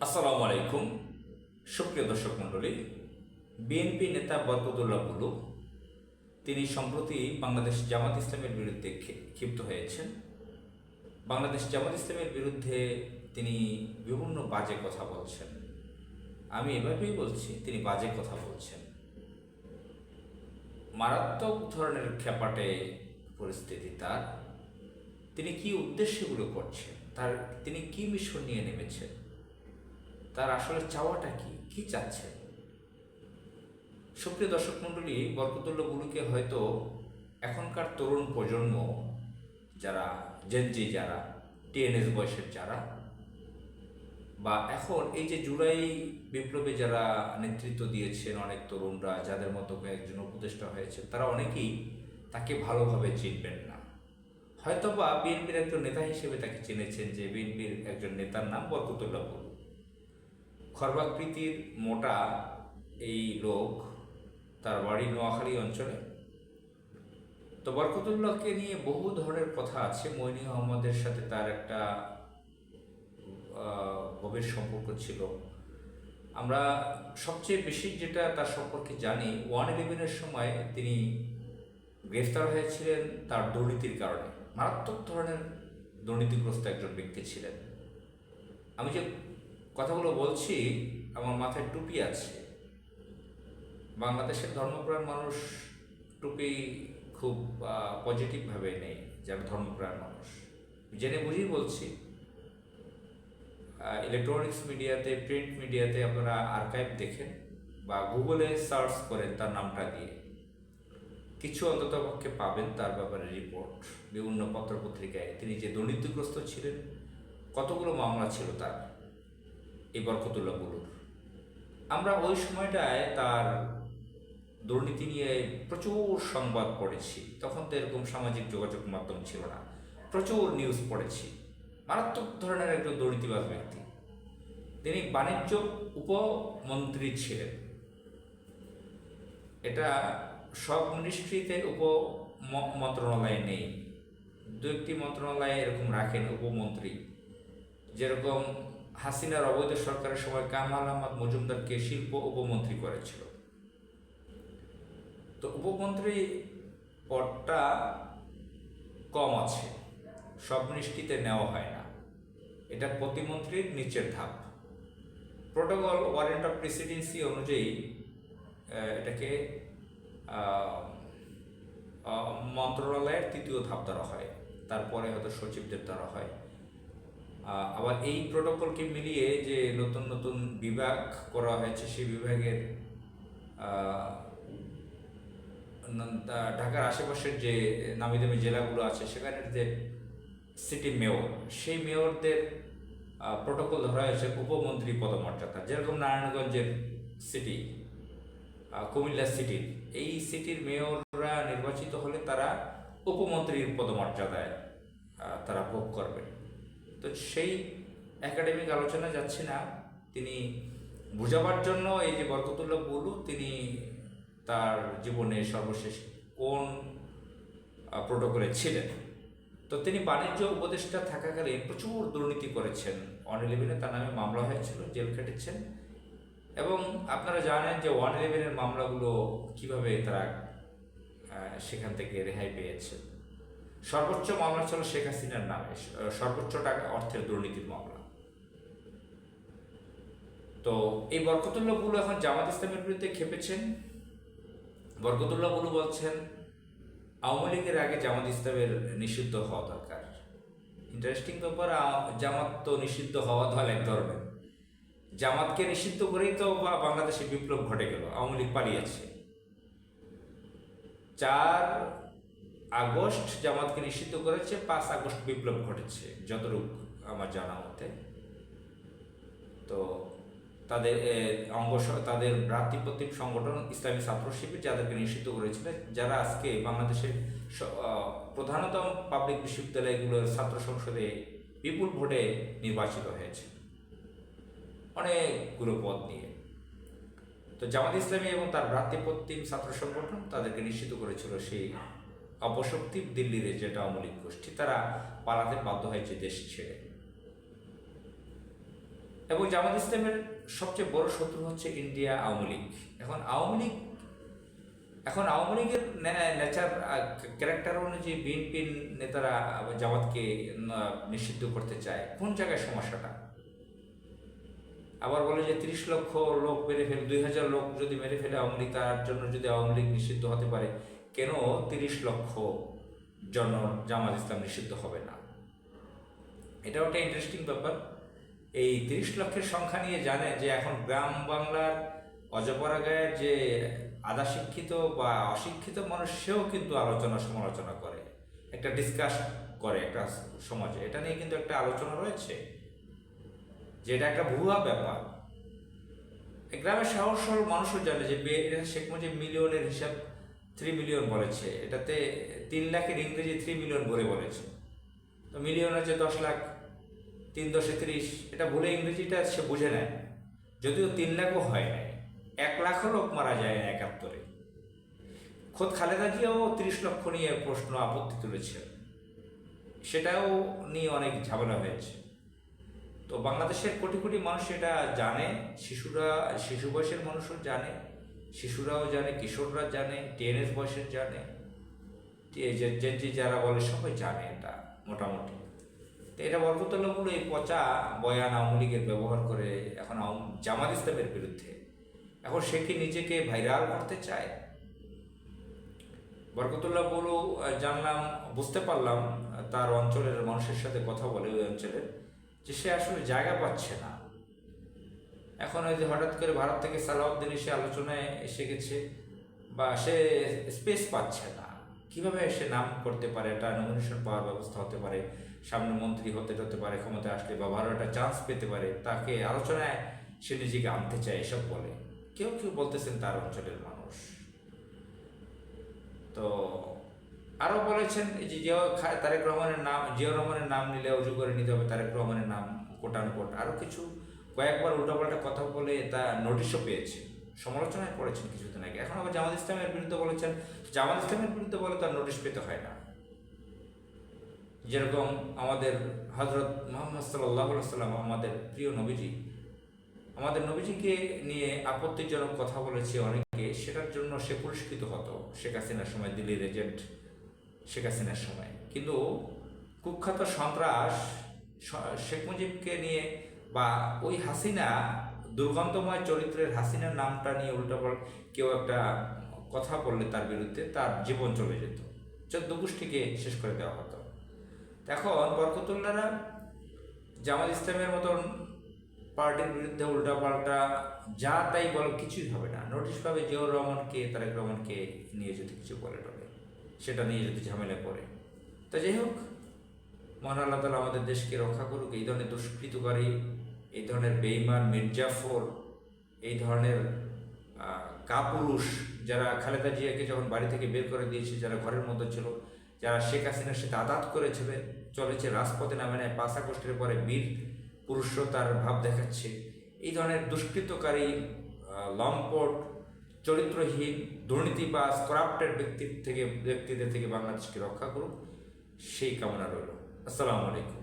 আসসালামু আলাইকুম। সুপ্রিয় দর্শক মণ্ডলী, বিএনপি নেতা বরকতুল্লাহ বুলু, তিনি সম্প্রতি বাংলাদেশ জামাত ইসলামের বিরুদ্ধে ক্ষি- ক্ষিপ্ত হয়েছেন। বাংলাদেশ জামাত ইসলামের বিরুদ্ধে তিনি বিভিন্ন বাজে কথা বলছেন। আমি এভাবেই বলছি, তিনি বাজে কথা বলছেন। মারাত্মক ধরনের খেপাটে পরিস্থিতি তার। তিনি কি উদ্দেশ্যগুলো করছেন? তার, তিনি কি মিশন নিয়ে নেমেছেন? তার আসলে চাওয়াটা কি? কি চাচ্ছেন সুপ্রিয় দর্শক মণ্ডলী বরকতুল্লাহ গুলুকে হয়তো এখনকার তরুণ প্রজন্ম, যারা জেনজি যারা টিএনএস বয়সের যারা, বা এখন এই যে জুলাই বিপ্লবে যারা নেতৃত্ব দিয়েছেন অনেক তরুণরা, যাদের মতো কয়েকজন উপদেষ্টা হয়েছে তারা অনেকেই তাকে ভালোভাবে চিনবেন না। হয়তোবা বিএনপির একজন নেতা হিসেবে তাকে চিনেছেন যে বিএনপির একজন নেতার নাম বরকতুল্লাহ খর্বাকৃতির মোটা এই লোক তার বাড়ি নোয়াখালী অঞ্চলে। তো বরকতুল্লাহকে নিয়ে বহু ধরনের কথা আছে। মইনি আহমদের সাথে তার একটা গভীর সম্পর্ক ছিল। আমরা সবচেয়ে বেশি যেটা তার সম্পর্কে জানি, ওয়ান ইলেভেনের সময় তিনি গ্রেফতার হয়েছিলেন তার দুর্নীতির কারণে। মারাত্মক ধরনের দুর্নীতিগ্রস্ত একজন ব্যক্তি ছিলেন। আমি যে কথাগুলো বলছি, আমার মাথায় টুপি আছে। বাংলাদেশের ধর্মপ্রাণ মানুষ টুপি খুব পজিটিভভাবে নেই যারা ধর্মপ্রাণ মানুষ। জেনে বুঝেই বলছি। ইলেকট্রনিক্স মিডিয়াতে প্রিন্ট মিডিয়াতে আপনারা আর্কাইভ দেখেন বা গুগলে সার্চ করেন তার নামটা দিয়ে। কিছু অন্তত পক্ষে পাবেন তার ব্যাপারে রিপোর্ট বিভিন্ন পত্রপত্রিকায় তিনি যে দুর্নীতিগ্রস্ত ছিলেন, কতগুলো মামলা ছিল তার? এই বরকতুল্লাহ বুলুর আমরা ওই সময়টায় তার দুর্নীতি নিয়ে প্রচুর সংবাদ পড়েছি। তখন তো এরকম সামাজিক যোগাযোগ মাধ্যম ছিল না। প্রচুর নিউজ পড়েছি। মারাত্মক ধরনের একজন দুর্নীতিবাজ ব্যক্তি। তিনি বাণিজ্য উপমন্ত্রী ছিলেন। এটা সব মিনিস্ট্রিতে উপ মন্ত্রণালয়ে নেই। দু একটি মন্ত্রণালয়ে এরকম রাখেন উপমন্ত্রী। যেরকম হাসিনার অবৈধ সরকারের সময় কামাল আহমদ মজুমদারকে শিল্প উপমন্ত্রী করেছিল। তো উপমন্ত্রী পদটা কম আছে, সব মিনিস্ট্রিতে নেওয়া হয় না। এটা প্রতিমন্ত্রীর নিচের ধাপ। প্রোটোকল, ওয়ারেন্ট অফ প্রেসিডেন্সি অনুযায়ী এটাকে মন্ত্রণালয়ের তৃতীয় ধাপ ধরা হয়। তারপরে হয়তো সচিবদের দ্বারা হয়। আবার এই প্রোটোকলকে মিলিয়ে যে নতুন নতুন বিভাগ করা হয়েছে, সেই বিভাগের ঢাকার আশেপাশের যে নামি দামি জেলাগুলো আছে, সেখানের যে সিটি মেয়র সেই মেয়রদের প্রোটোকল ধরা হয়েছে উপমন্ত্রী পদমর্যাদা, যেরকম নারায়ণগঞ্জের সিটি কুমিল্লা সিটির এই সিটির মেয়ররা নির্বাচিত হলে তারা উপমন্ত্রীর পদমর্যাদায় তারা ভোগ করবেন। তো সেই একাডেমিক আলোচনা যাচ্ছে না। তিনি বোঝাবার জন্য এই যে বরকতুল্লাহ বলু, তিনি তার জীবনে সর্বশেষ কোন প্রোটোকলে ছিলেন। তো তিনি বাণিজ্য উপদেষ্টা থাকাকালীন প্রচুর দুর্নীতি করেছেন। ওয়ান ইলেভেনে তার নামে মামলা হয়েছিল, জেল খেটেছেন। এবং আপনারা জানেন যে ওয়ান ইলেভেনের মামলাগুলো কীভাবে তারা সেখান থেকে রেহাই পেয়েছে। সর্বোচ্চ মামলা ছিল শেখ হাসিনার নামে সর্বোচ্চ টাকা অর্থের দুর্নীতির মামলা। তো এই বরকতুল্লাহ বুলু এখন জামাত ইসলামের বিরুদ্ধে খেপেছেন। বরকতুল্লাহ বুলু বলছেন, আওয়ামী লীগের আগে জামাত ইসলামের নিষিদ্ধ হওয়া দরকার। ইন্টারেস্টিং ব্যাপার জামাত তো নিষিদ্ধ হওয়া দল এক ধরনের। জামাতকে নিষিদ্ধ করেই তো বা বাংলাদেশে বিপ্লব ঘটে গেল, আওয়ামী লীগ পালিয়েছে। চার আগস্ট জামাতকে নিষিদ্ধ করেছে, পাঁচ আগস্ট বিপ্লব ঘটেছে, যতটুক আমার জানা মতে। তো তাদের অঙ্গ তাদের ভ্রাতৃপ্রতিম সংগঠন ইসলামী ছাত্র শিবির যাদেরকে নিষিদ্ধ করেছিল, যারা আজকে বাংলাদেশের প্রধানতম পাবলিক বিশ্ববিদ্যালয়গুলোর ছাত্র সংসদে বিপুল ভোটে নির্বাচিত হয়েছে। অনেকগুলো পদ নিয়ে। তো জামাত ইসলামী এবং তার ভ্রাতৃপ্রতিম ছাত্র সংগঠন তাদেরকে নিশ্চিত করেছিল সেই অপশক্তি দিল্লির যেটা আওয়ামী গোষ্ঠী, তারা পালাতে বাধ্য হয়েছে দেশ ছেড়ে। এবং জামাত ইসলামের সবচেয়ে বড় শত্রু হচ্ছে ইন্ডিয়া আওয়ামী লীগ। এখন আওয়ামী লীগ, এখন আওয়ামী লীগের নেচার ক্যারেক্টার অনুযায়ী বিএনপির নেতারা জামাতকে নিষিদ্ধ করতে চায়। কোন জায়গায় সমস্যাটা? আবার বলে যে তিরিশ লক্ষ লোক মেরে ফেলে, দুই হাজার লোক যদি মেরে ফেলে আওয়ামী লীগ, তার জন্য যদি আওয়ামী লীগ নিষিদ্ধ হতে পারে কেন তিরিশ লক্ষ জন জামাত ইসলাম নিষিদ্ধ হবে না? এটাও একটা ইন্টারেস্টিং ব্যাপার। এই তিরিশ লক্ষের সংখ্যা নিয়ে জানে যে এখন গ্রাম বাংলার অজপরা গায়ের যে আধা শিক্ষিত বা অশিক্ষিত মানুষ, সেও কিন্তু আলোচনা সমালোচনা করে, একটা ডিসকাস করে একটা সমাজে। এটা নিয়ে কিন্তু একটা আলোচনা রয়েছে, যে এটা একটা ভুয়া ব্যাপার। গ্রামের সাহস সরল মানুষও জানে যে শেখ মুজিব মিলিয়নের হিসাব থ্রি মিলিয়ন বলেছে। এটাতে তিন লাখের ইংরেজি থ্রি মিলিয়ন বলে বলেছে। তো মিলিয়ন হচ্ছে দশ লাখ, তিন দশে তিরিশ। এটা ভুলে ইংরেজিটা সে বুঝে নেয়। যদিও তিন লাখও হয় নাই। এক লাখও লোক মারা যায় না একাত্তরে। খোদ খালেদা জিয়াও তিরিশ লক্ষ নিয়ে প্রশ্ন আপত্তি তুলেছে। সেটাও নিয়ে অনেক ঝামেলা হয়েছে। তো বাংলাদেশের কোটি কোটি মানুষ এটা জানে, শিশুরা, শিশু বয়সের মানুষও জানে। শিশুরাও জানে, কিশোররা জানে টিএনএস বয়সের জানে, যে যারা বলে সবাই জানে এটা মোটামুটি। তো এটা বরকতুল্লাহগুলো এই পচা বয়ান আওয়ামী লীগের ব্যবহার করে এখন জামাত ইসলামের বিরুদ্ধে। এখন সে কি নিজেকে ভাইরাল করতে চায়? বরকতুল্লাহ বলু জানলাম, বুঝতে পারলাম তার অঞ্চলের মানুষের সাথে কথা বলে ওই অঞ্চলের, যে সে আসলে জায়গা পাচ্ছে না। এখন ওই যে হঠাৎ করে ভারত থেকে সালাউদ্দিন এসে আলোচনায় এসে গেছে বা সে স্পেস পাচ্ছে না। কীভাবে সে নাম করতে পারে? একটা নমিনেশন পাওয়ার ব্যবস্থা হতে পারে, সামনে মন্ত্রী হতে হতে পারে ক্ষমতা আসলে বা ভালো একটা চান্স পেতে পারে, তাকে আলোচনায় সে নিজেকে আনতে চায়, এসব বলে। কেউ কেউ বলতেছেন তার অঞ্চলের মানুষ। তো আরও বলেছেন যে জিয়া তারেক রহমানের নাম জিয়া রহমানের নাম নিলে উজু করে নিতে হবে, তারেক রহমানের নাম কোটানুকোট আরও কিছু কয়েকবার উল্টাপাল্টা কথা বলে তা নোটিশও পেয়েছে। সমালোচনায় পড়েছেন কিছুদিন আগে। এখন আবার জামাত ইসলামের বিরুদ্ধে বলেছেন, জামাত ইসলামের বিরুদ্ধে বলে তার নোটিশ পেতে হয় না। যেরকম আমাদের হজরত মোহাম্মদ সাল্লাম আমাদের প্রিয় নবীজি, আমাদের নবীজিকে নিয়ে আপত্তিজনক কথা বলেছে অনেকে, সেটার জন্য সে পুরস্কৃত হতো শেখ হাসিনার সময় দিল্লির এজেন্ট শেখ হাসিনার সময়। কিন্তু কুখ্যাত সন্ত্রাস শেখ মুজিবকে নিয়ে বা ওই হাসিনা দুর্গন্ধময় চরিত্রের হাসিনার নামটা নিয়ে উল্টাপাল কেউ একটা কথা বললে তার বিরুদ্ধে তার জীবন চলে যেত। চোদ্দ গোষ্ঠীকে শেষ করে দেওয়া হতো। এখন বরকতুল্লারা জামাত ইসলামের মতন পার্টির বিরুদ্ধে উল্টাপাল্টা যা তাই বল কিছুই হবে না। নোটিশ পাবে জিয়াউর রহমানকে তারেক রহমানকে নিয়ে যদি কিছু বলে টলে, সেটা নিয়ে যদি ঝামেলা করে। তা যাই হোক, মহান আল্লাহ তালা আমাদের দেশকে রক্ষা করুক, এই ধরনের দুষ্কৃতকারী এই ধরনের বেইমান মির্জাফর এই ধরনের কাপুরুষ যারা খালেদা জিয়াকে যখন বাড়ি থেকে বের করে দিয়েছে, যারা ঘরের মধ্যে ছিল, যারা শেখ হাসিনার সাথে আদাত করেছিল চলেছে রাজপথে নামে নেয়, পাঁচ আগস্টের পরে বীর পুরুষতার ভাব দেখাচ্ছে। এই ধরনের দুষ্কৃতকারী লম্পট, চরিত্রহীন, দুর্নীতিবাজ করাপ্টেড ব্যক্তির থেকে, ব্যক্তিদের থেকে বাংলাদেশকে রক্ষা করুক, সেই কামনা রইল। আসসালামু আলাইকুম।